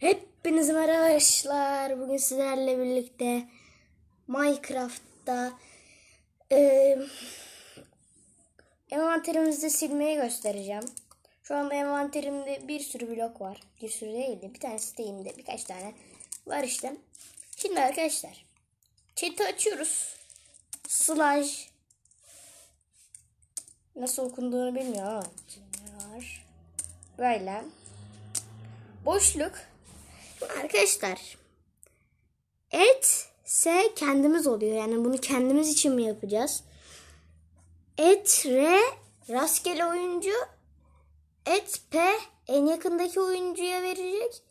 Hepinize merhaba arkadaşlar. Bugün sizlerle birlikte Minecraft'ta e, envanterimizde silmeyi göstereceğim. Şu anda envanterimde bir sürü blok var. Bir sürü değil de bir tanesi değil de birkaç tane var işte. Şimdi arkadaşlar chat'i açıyoruz. Slash nasıl okunduğunu bilmiyorum ama? Böyle boşluk Arkadaşlar et se kendimiz oluyor. Yani bunu kendimiz için mi yapacağız? Et re rastgele oyuncu et p en yakındaki oyuncuya verecek.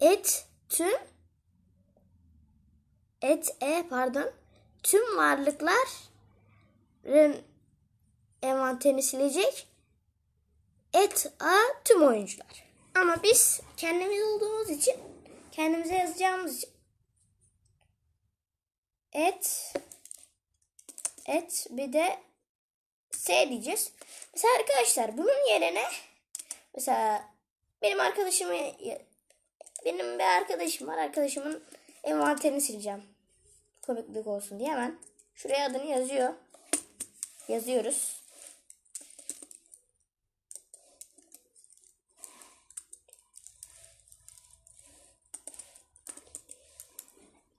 Et tüm et e pardon tüm varlıkların envanterini silecek. Et a tüm oyuncular. Ama biz kendimiz olduğumuz için kendimize yazacağımız için et et bir de s diyeceğiz. Mesela arkadaşlar bunun yerine mesela benim arkadaşımı benim bir arkadaşım var. Arkadaşımın envanterini sileceğim. Komiklik olsun diye hemen şuraya adını yazıyor. Yazıyoruz.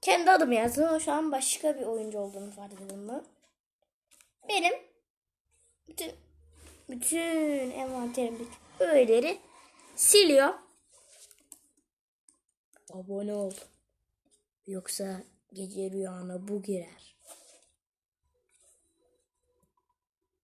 Kendi adımı yazdım şu an başka bir oyuncu olduğunu fark ettim ben. Benim bütün bütün envanterimdeki öğeleri siliyor. Abone ol. Yoksa gece rüyana bu girer.